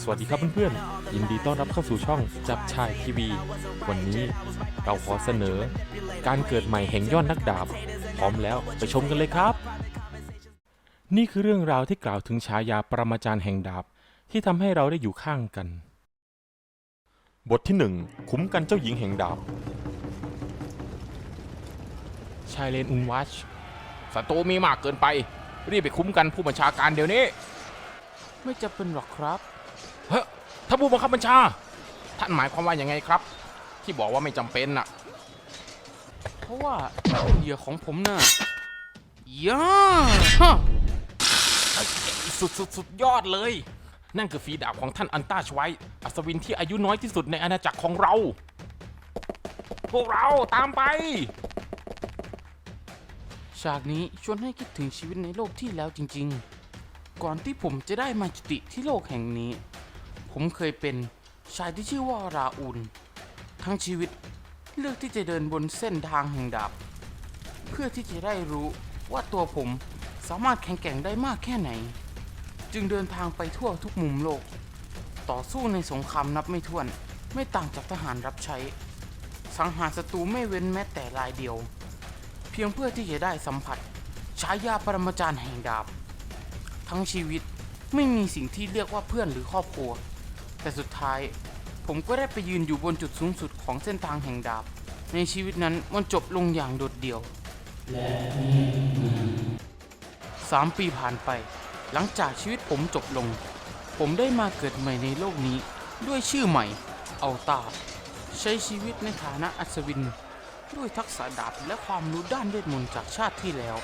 สวัสดีครับเพื่อนๆยินดีต้อนรับเข้าสู่ช่องจับชายทีวี วันนี้เราขอเสนอ การเกิดใหม่แห่งยอดนักดาบ พร้อมแล้วไปชมกันเลยครับ นี่คือเรื่องราวที่กล่าวถึงฉายาปรมาจารย์แห่งดาบที่ทำให้เราได้อยู่ข้างกัน บทที่หนึ่งคุ้มกันเจ้าหญิงแห่งดาบชายเลนอุนวัชศัตรูมีมากเกินไป รีบไปคุ้มกันผู้บัญชาการเดี๋ยวนี้ ไม่จะเป็นหรอกครับเฮ้ยท่านผู้บังคับบัญชา ท่านหมายความว่าอย่างไงครับ ที่บอกว่าไม่จำเป็นน่ะ เพราะว่าเหยื่อของผมน่ะย่าฮะสุดสุดสุดยอดเลย นั่นคือฝีดาบของท่านอันต้าชไว้อัศวินที่อายุน้อยที่สุดในอาณาจักรของเรา พวกเราตามไป ฉากนี้ชวนให้คิดถึงชีวิตในโลกที่แล้วจริง ๆ ก่อนที่ผมจะได้มาจุติที่โลกแห่งนี้ ผมเคยเป็นชายที่ชื่อว่าราอุล ทั้งชีวิตเลือกที่จะเดินบนเส้นทางแห่งดาบ เพื่อที่จะได้รู้ว่าตัวผมสามารถแข็งแกร่งได้มากแค่ไหน จึงเดินทางไปทั่วทุกมุมโลก ต่อสู้ในสงครามนับไม่ถ้วนไม่ต่างจากทหารรับใช้ สังหารศัตรูไม่เว้นแม้แต่รายเดียว เพียงเพื่อที่จะได้สัมผัสฉายาปรมาจารย์แห่งดาบ ทั้งชีวิตไม่มีสิ่งที่เรียกว่าเพื่อนหรือครอบครัว แต่สุดท้าย ผมก็ได้ไปยืนอยู่บนจุดสูงสุดของเส้นทางแห่งดาบ ในชีวิตนั้นมันจบลงอย่างโดดเดี่ยวสามปีผ่านไป หลังจากชีวิตผมจบลง ผมได้มาเกิดใหม่ในโลกนี้ ด้วยชื่อใหม่เอาตา ใช้ชีวิตในฐานะอัศวิน ด้วยทักษะดาบและความรู้ด้านเวทมนต์จากชาติที่แล้ว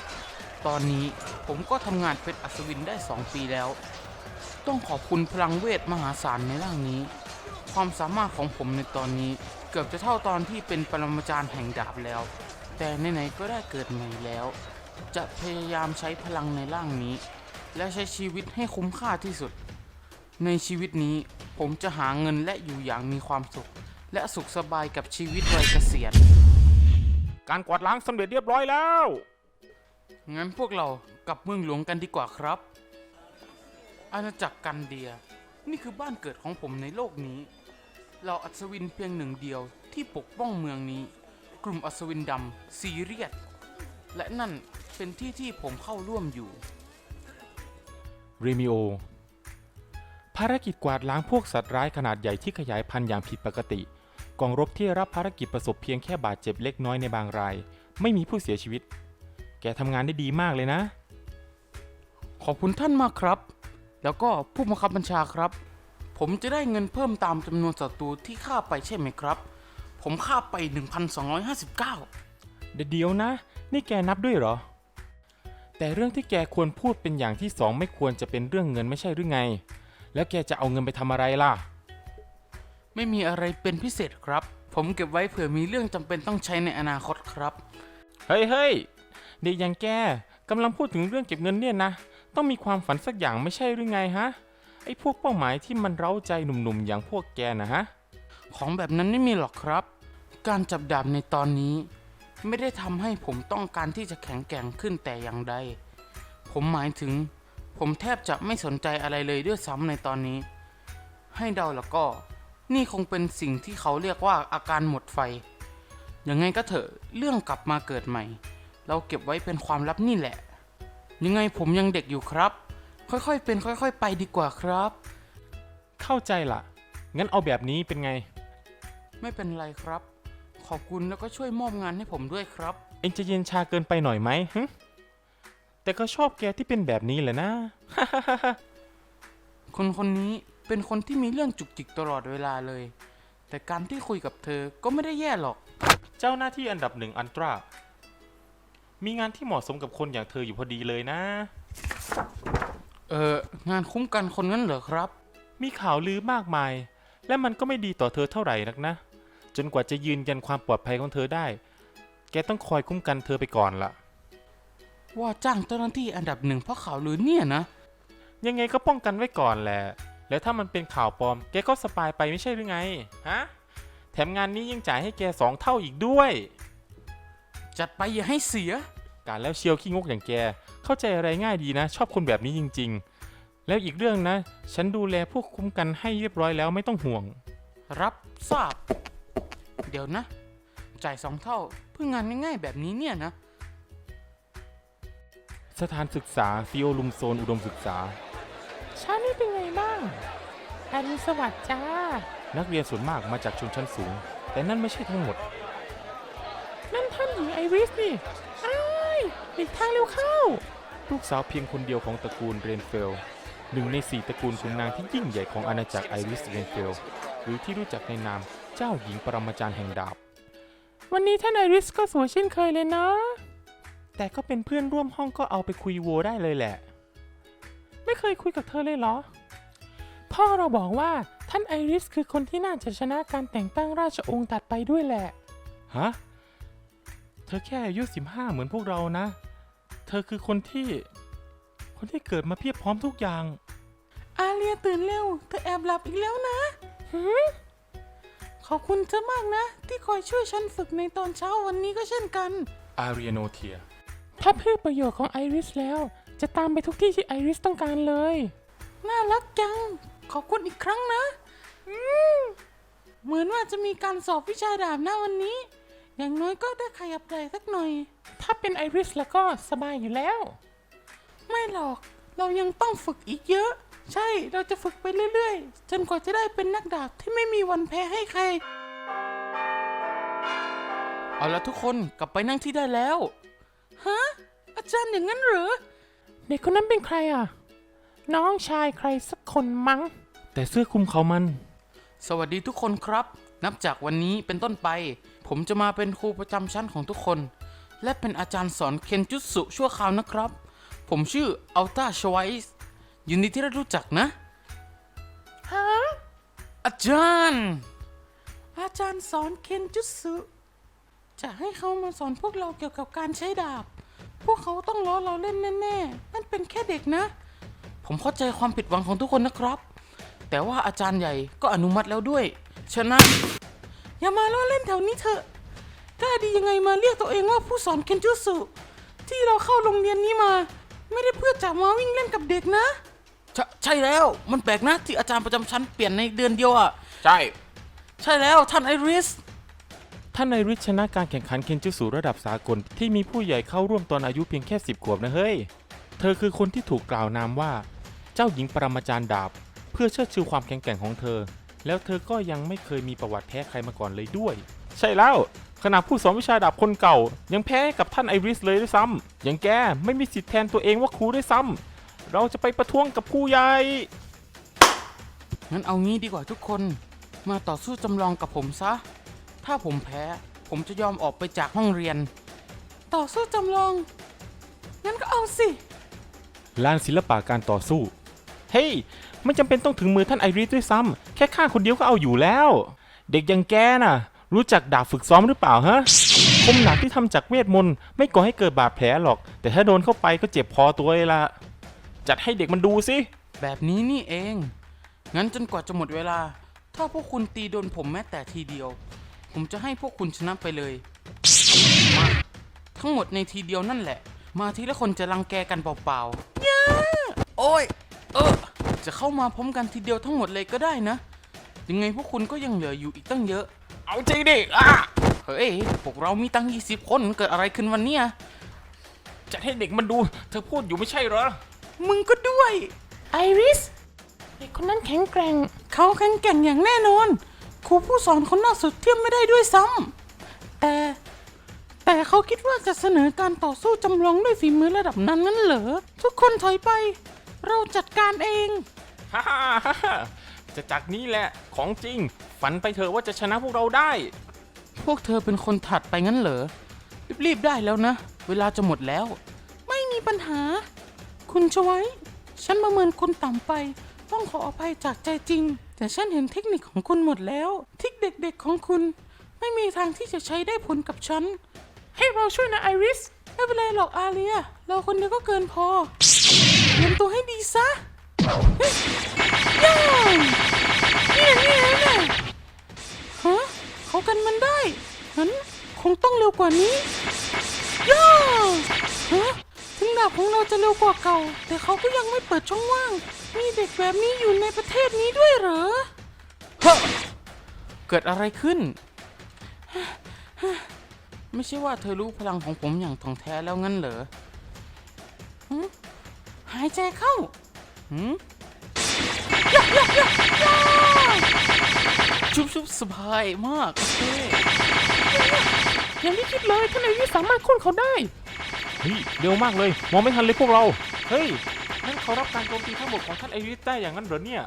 ตอนนี้ผมก็ทำงานเป็นอัศวินได้ 2 ปีแล้ว ต้องขอบคุณพลังเวทมหาศาลในร่างนี้ ความสามารถของผมในตอนนี้เกือบจะเท่าตอนที่เป็นปรมาจารย์แห่งดาบแล้ว แต่ไหนๆก็ได้เกิดใหม่แล้ว จะพยายามใช้พลังในร่างนี้ และใช้ชีวิตให้คุ้มค่าที่สุด ในชีวิตนี้ผมจะหาเงินและอยู่อย่างมีความสุข และสุขสบายกับชีวิตวัยเกษียณ การกวาดล้างสำเร็จเรียบร้อยแล้ว งั้นพวกเรากลับเมืองหลวงกันดีกว่าครับ อาณาจักรกันเดีย นี่คือบ้านเกิดของผมในโลกนี้ เราอัศวินเพียงหนึ่งเดียวที่ปกป้องเมืองนี้ กลุ่มอัศวินดำซีเรียสและนั่นเป็นที่ที่ผมเข้าร่วมอยู่ เรมิโอ ภารกิจกวาดล้างพวกสัตว์ร้ายขนาดใหญ่ที่ขยายพันธุ์อย่างผิดปกติ กองรบที่รับภารกิจประสบเพียงแค่บาดเจ็บเล็กน้อยในบางราย ไม่มีผู้เสียชีวิต แกทำงานได้ดีมากเลยนะ ขอบคุณท่านมากครับ แล้วก็ผู้บังคับบัญชาครับ ผมจะได้เงินเพิ่มตามจำนวนศัตรูที่ฆ่าไปใช่ไหมครับ ผมฆ่าไป 1,259 เดี๋ยวนะ นี่แกนับด้วยเหรอ แต่เรื่องที่แกควรพูดเป็นอย่างที่สองไม่ควรจะเป็นเรื่องเงินไม่ใช่หรือไง แล้วแกจะเอาเงินไปทำอะไรล่ะ ไม่มีอะไรเป็นพิเศษครับ ผมเก็บไว้เผื่อมีเรื่องจำเป็นต้องใช้ในอนาคตครับ เฮ้ยเฮ้ยเด็กอย่างแกกำลังพูดถึงเรื่องเก็บเงินเนี่ยนะ ต้องมีความฝันสักอย่างไม่ใช่หรือไงฮะ ไอ้พวกเป้าหมายที่มันเร้าใจหนุ่มๆ อย่างพวกแกนะฮะ ของแบบนั้นไม่มีหรอกครับ การจับดาบในตอนนี้ ไม่ได้ทำให้ผมต้องการที่จะแข็งแกร่งขึ้นแต่อย่างใด ผมหมายถึง ผมแทบจะไม่สนใจอะไรเลยด้วยซ้ำในตอนนี้ ให้เดาแล้วก็ นี่คงเป็นสิ่งที่เขาเรียกว่าอาการหมดไฟ ยังไงก็เถอะเรื่องกลับมาเกิดใหม่ เราเก็บไว้เป็นความลับนี่แหละ ยังไงผมยังเด็กอยู่ครับ ค่อยๆเป็นค่อยๆ ไปดีกว่าครับ เข้าใจละงั้นเอาแบบนี้เป็นไง ไม่เป็นไรครับ ขอบคุณแล้วก็ช่วยมอบงานให้ผมด้วยครับ เองจะเย็นชาเกินไปหน่อยไหมหึแต่ก็ชอบแกที่เป็นแบบนี้แหละนะ คนคนนี้เป็นคนที่มีเรื่องจุกจิกตลอดเวลาเลย แต่การที่คุยกับเธอก็ไม่ได้แย่หรอก เจ้าหน้าที่อันดับหนึ่งอันตรา มีงานที่เหมาะสมกับคนอย่างเธออยู่พอดีเลยนะ เอองานคุ้มกันคนนั้นเหรอครับ มีข่าวลือมากมาย และมันก็ไม่ดีต่อเธอเท่าไหร่นักนะ จนกว่าจะยืนยันความปลอดภัยของเธอได้ แกต้องคอยคุ้มกันเธอไปก่อนละว่าจ้างเจ้าหน้าที่อันดับหนึ่งเพราะข่าวลือเนี่ยนะ ยังไงก็ป้องกันไว้ก่อนแหละ แล้วถ้ามันเป็นข่าวปลอม แกก็สบายไปไม่ใช่หรือไง ฮะ แถมงานนี้ยังจ่ายให้แกสองเท่าอีกด้วย จัดไปอย่าให้เสีย การแล้วเชียวขี้งกอย่างแก เข้าใจอะไรง่ายดีนะ ชอบคนแบบนี้จริง ๆ แล้วอีกเรื่องนะ ฉันดูแลพวกคุ้มกันให้เรียบร้อยแล้วไม่ต้องห่วง รับทราบ เดี๋ยวนะ จ่ายสองเท่าเพื่องานง่ายๆแบบนี้เนี่ยนะ สถานศึกษาฟิโอลุมโซนอุดมศึกษา เช้านี้เป็นไงบ้างอรุณสวัสดิ์จ้า นักเรียนส่วนมากมาจากชนชั้นสูง แต่นั่นไม่ใช่ทั้งหมดนั่น ท่านหญิงไอริสนี่อ้ายหลีกทางเร็วเข้า ลูกสาวเพียงคนเดียวของตระกูลเรนเฟลหนึ่งในสี่ตระกูลขุนนางที่ยิ่งใหญ่ของอาณาจักรไอริสเรนเฟลหรือที่รู้จักในนามเจ้าหญิงปรมาจารย์แห่งดาบ วันนี้ท่านไอริสก็สวยเช่นเคยเลยนะ แต่ก็เป็นเพื่อนร่วมห้องก็เอาไปคุยโวได้เลยแหละ ไม่เคยคุยกับเธอเลยเหรอ พ่อเราบอกว่าท่านไอริสคือคนที่น่าจะชนะการแต่งตั้งราชองค์ตัดไปด้วยแหละ ฮะเธอแค่อายุ15 เหมือนพวกเรานะ เธอคือคนที่ คนที่เกิดมาเพียบพร้อมทุกอย่าง อาเลียตื่นเร็ว เธอแอบหลับอีกแล้วนะขอบคุณเธอมากนะ ที่คอยช่วยฉันฝึกในตอนเช้าวันนี้ก็เช่นกัน อารีโนเทีย ถ้าเพื่อประโยชน์ของไอริสแล้ว จะตามไปทุกที่ที่ไอริสต้องการเลย น่ารักจัง ขอบคุณอีกครั้งนะอืมเหมือนว่าจะมีการสอบวิชาดาบนะวันนี้ อย่างน้อยก็ได้ขยับไหล่สักหน่อย ถ้าเป็นไอริสแล้วก็สบายอยู่แล้ว ไม่หรอก เรายังต้องฝึกอีกเยอะ ใช่ เราจะฝึกไปเรื่อยๆ จนกว่าจะได้เป็นนักดาบที่ไม่มีวันแพ้ให้ใคร เอาละทุกคนกลับไปนั่งที่ได้แล้ว ฮะ อาจารย์อย่างนั้นเหรอ เด็กคนนั้นเป็นใครอะ น้องชายใครสักคนมั้ง แต่เสื้อคลุมเขามัน สวัสดีทุกคนครับ นับจากวันนี้เป็นต้นไป ผมจะมาเป็นครูประจำชั้นของทุกคน และเป็นอาจารย์สอนเคนจุตสุชั่วคราวนะครับ ผมชื่ออัลตาชไวส์ยินดีที่ได้รู้จักนะฮะอาจารย์ อาจารย์สอนเคนจุตสุจะให้เขามาสอนพวกเราเกี่ยวกับการใช้ดาบ พวกเขาต้องล้อเราเล่นแน่ๆนั่นเป็นแค่เด็กนะ ผมเข้าใจความผิดหวังของทุกคนนะครับ แต่ว่าอาจารย์ใหญ่ก็อนุมัติแล้วด้วย ฉะนั้นอย่ามาล้อเล่นแถวนี้เถอะกล้าดียังไงมาเรียกตัวเองว่าผู้สอนเคนจุตสุที่เราเข้าโรงเรียนนี้มา ไม่ได้เพื่อจะมาวิ่งเล่นกับเด็กนะ ใช่ใช่แล้วมันแปลกนะที่อาจารย์ประจำชั้นเปลี่ยนในเดือนเดียวอะใช่ ใช่แล้วท่านไอริส ท่านในริชชนะการแข่งขันเคนจูสูระดับสากลที่มีผู้ใหญ่เข้าร่วมตอนอายุเพียงแค่ 10 ขวบนะเฮ้ย เธอคือคนที่ถูกกล่าวนามว่า เจ้าหญิงปรมาจารย์ดาบ เพื่อเชิดชูความแข็งแกร่งของเธอ แล้วเธอก็ยังไม่เคยมีประวัติแพ้ใครมาก่อนเลยด้วย ใช่แล้วขณะผู้สอนวิชาดาบคนเก่า ยังแพ้ให้กับท่านไอริสเลยด้วยซ้ำอย่างแกไม่มีสิทธิ์แทนตัวเองว่าครูด้วยซ้ำเราจะไปประท้วงกับผู้ใหญ่งั้นเอางี้ดีกว่าทุกคน มาต่อสู้จำลองกับผมซะ ถ้าผมแพ้ ผมจะยอมออกไปจากห้องเรียน ต่อสู้จำลองงั้นก็เอาสิ ลานศิลปะการต่อสู้ เฮ้ยไม่จำเป็นต้องถึงมือท่านไอริสด้วยซ้ำแค่ข้างคนเดียวก็เอาอยู่แล้ว เด็กอยังแกน่ะ รู้จักดาบฝึกซ้อมหรือเปล่าฮะคมหนักที่ทำจากเวทมนต์ไม่ก่อให้เกิดบาดแผลหรอก แต่ถ้าโดนเข้าไปก็เจ็บพอตัวเลยละจัดให้เด็กมันดูสิแบบนี้นี่เอง งั้นจนกว่าจะหมดเวลา ถ้าพวกคุณตีโดนผมแม้แต่ทีเดียว ผมจะให้พวกคุณชนะไปเลยมาทั้งหมดในทีเดียวนั่นแหละ มาทีละคนจะรังแกกันเปล่าๆย่าโอ้ยเออ จะเข้ามาพร้อมกันทีเดียวทั้งหมดเลยก็ได้นะ ยังไงพวกคุณก็ยังเหลืออยู่อีกตั้งเยอะ เอาจริงดิอะเฮ้ยพวกเรามีตั้ง 20 คนเกิดอะไรขึ้นวันเนี้ยจัดให้เด็กมันดู เธอพูดอยู่ไม่ใช่เหรอ มึงก็ด้วยไอริสเด็กคนนั้นแข็งแกร่ง เขาแข็งแกร่งอย่างแน่นอน ครูผู้สอนคนล่าสุดเทียมไม่ได้ด้วยซ้ำแต่ แต่เขาคิดว่าจะเสนอการต่อสู้จำลองด้วยฝีมือระดับนั้นงั้นเหรอ ทุกคนถอยไป เราจัดการเองฮ่าฮ่าฮ่าฮ่าจะจากนี้แหละของจริง ฝันไปเถอะว่าจะชนะพวกเราได้ พวกเธอเป็นคนถัดไปงั้นเหรอ รีบๆได้แล้วนะ เวลาจะหมดแล้ว ไม่มีปัญหา คุณชไว้ ฉันประเมินคุณต่ำไป ต้องขออภัยจากใจจริง แต่ฉันเห็นเทคนิคของคุณหมดแล้วทิกเด็กๆของคุณ ไม่มีทางที่จะใช้ได้ผลกับฉัน ให้เราช่วยนะไอริส ไม่เป็นไรหรอกอาเลีย เราคนเดียวก็เกินพอเต รียมตัวให้ดีซะเฮ้ยย่านี่แหละนี่แหละนี่ฮะเขากันมันได้งั้นคงต้องเร็วกว่านี้ย่าฮะถึงไหนาบของเราจะเร็วกว่าเก่า แต่เขาก็ยังไม่เปิดช่องว่าง มีเด็กแบบนี้อยู่ในประเทศนี้ด้วยเหรอเฮ้อเกิดอะไรขึ้น ไม่ใช่ว่าเธอรู้พลังของผมอย่างถ่องแท้แล้วงั้นเหรอ หึหายใจเข้าหืมชุบชุบสบายมากโอเคอย่างที่คิดเลยท่านไอริสสามารถค้นเขาได้ เฮ้ยเร็วมากเลย มองไม่ทันเลยพวกเรา เฮ้ย นั่นเขารับการโจมตีทั้งหมดของท่านไอริสได้อย่างนั้นเหรอเนี่ย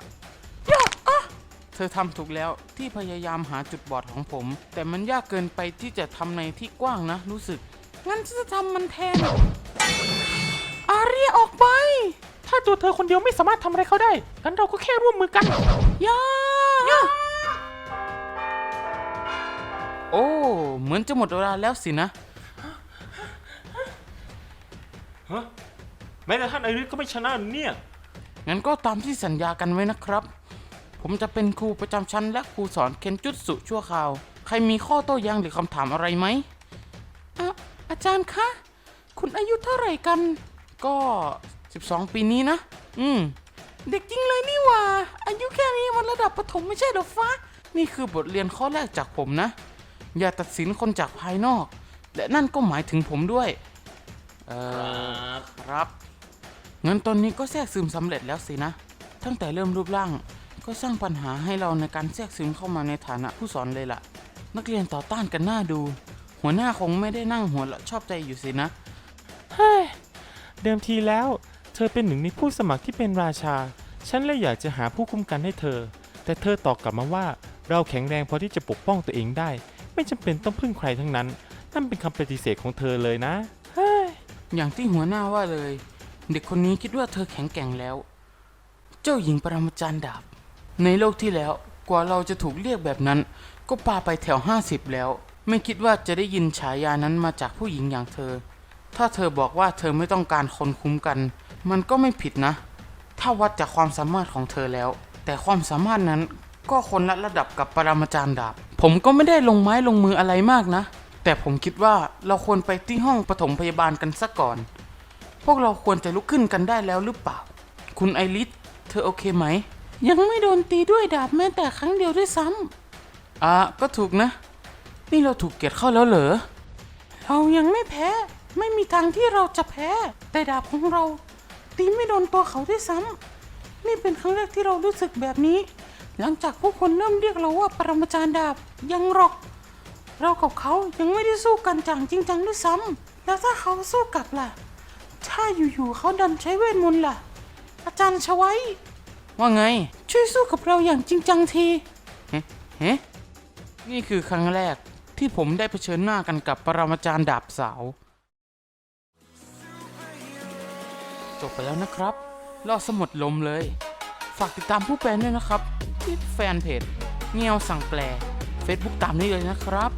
เธอทำถูกแล้วที่พยายามหาจุดบอดของผม แต่มันยากเกินไปที่จะทำในที่กว้างนะ รู้สึก งั้นฉันจะทำมันแทนอา เรียออกไป ถ้าตัวเธอคนเดียวไม่สามารถทำอะไรเขาได้ งั้นเราก็แค่ร่วมมือกันย่าโอ้ เหมือนจะหมดเวลาแล้วสินะ ฮะแม้แต่ท่านไอริสก็ไม่ชนะเนี่ย งั้นก็ตามที่สัญญากันไว้นะครับ ผมจะเป็นครูประจำชั้นและครูสอนเคนจุตสุชั่วคราว ใครมีข้อโต้แย้งหรือคำถามอะไรไหมอะอาจารย์คะ คุณอายุเท่าไหร่กัน ก็ 12 ปีนี้นะ อืม เด็กจริงเลยนี่หว่า อายุแค่นี้มันระดับประถมไม่ใช่เหรอฟ้า นี่คือบทเรียนข้อแรกจากผมนะ อย่าตัดสินคนจากภายนอก และนั่นก็หมายถึงผมด้วย เอ่อครับงั้นตอนนี้ก็แทรกซึมสำเร็จแล้วสินะ ตั้งแต่เริ่มรูปร่าง ก็สร้างปัญหาให้เราในการแทรกซึมเข้ามาในฐานะผู้สอนเลยล่ะ นักเรียนต่อต้านกันหน้าดู หัวหน้าคงไม่ได้นั่งหัวเราะชอบใจอยู่สินะเฮ้ย เดิมทีแล้ว เธอเป็นหนึ่งในผู้สมัครที่เป็นราชา ฉันเลยอยากจะหาผู้คุ้มกันให้เธอ แต่เธอตอบกลับมาว่า เราแข็งแรงพอที่จะปกป้องตัวเองได้ ไม่จำเป็นต้องพึ่งใครทั้งนั้น นั่นเป็นคำปฏิเสธของเธอเลยนะ เฮ้ย อย่างที่หัวหน้าว่าเลย เด็กคนนี้คิดว่าเธอแข็งแกร่งแล้ว เจ้าหญิงปรมาจารย์ดาบ ในโลกที่แล้วกว่าเราจะถูกเรียกแบบนั้น ก็ปาไปแถว 50 แล้ว ไม่คิดว่าจะได้ยินฉายานั้นมาจากผู้หญิงอย่างเธอ ถ้าเธอบอกว่าเธอไม่ต้องการคนคุ้มกัน มันก็ไม่ผิดนะ ถ้าวัดจากความสามารถของเธอแล้ว แต่ความสามารถนั้นก็คนละระดับกับปรมาจารย์ดาบ ผมก็ไม่ได้ลงไม้ลงมืออะไรมากนะ แต่ผมคิดว่าเราควรไปที่ห้องปฐมพยาบาลกันซะก่อน พวกเราควรจะลุกขึ้นกันได้แล้วหรือเปล่า คุณไอริสเธอโอเคไหม ยังไม่โดนตีด้วยดาบแม้แต่ครั้งเดียวด้วยซ้ำอะก็ถูกนะ นี่เราถูกเกลียดเข้าแล้วเหรอ เรายังไม่แพ้ ไม่มีทางที่เราจะแพ้ แต่ดาบของเราตีไม่โดนตัวเขาด้วยซ้ำนี่เป็นครั้งแรกที่เรารู้สึกแบบนี้ หลังจากผู้คนเริ่มเรียกเราว่าปรมาจารย์ดาบยังหรอก เรากับเขายังไม่ได้สู้กันจังจริงจังด้วยซ้ำแล้วถ้าเขาสู้กลับล่ะ ถ้าอยู่ๆเขาดันใช้เวทมนต์ล่ะ อาจารย์ชไว้ว่าไง ช่วยสู้กับเราอย่างจริงจังทีเฮ้เฮ้นี่คือครั้งแรกที่ผมได้เผชิญหน้ากันกับปรมาจารย์ดาบสาว จบไปแล้วนะครับรอสมุดลมเลย ฝากติดตามผู้แปลด้วยนะครับ ที่แฟนเพจเงียวสั่งแปล Facebook ตามนี้เลยนะครับ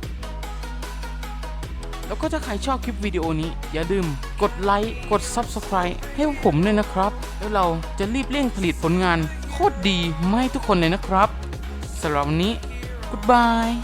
แล้วก็ถ้าใครชอบคลิปวิดีโอนี้ อย่าลืมกดไลค์กด Subscribe ให้ผมด้วยนะครับ แล้วเราจะรีบเร่งผลิตผลงานโคตรดีมาให้ทุกคนเลยนะครับสำหรับวันนี้ Goodbye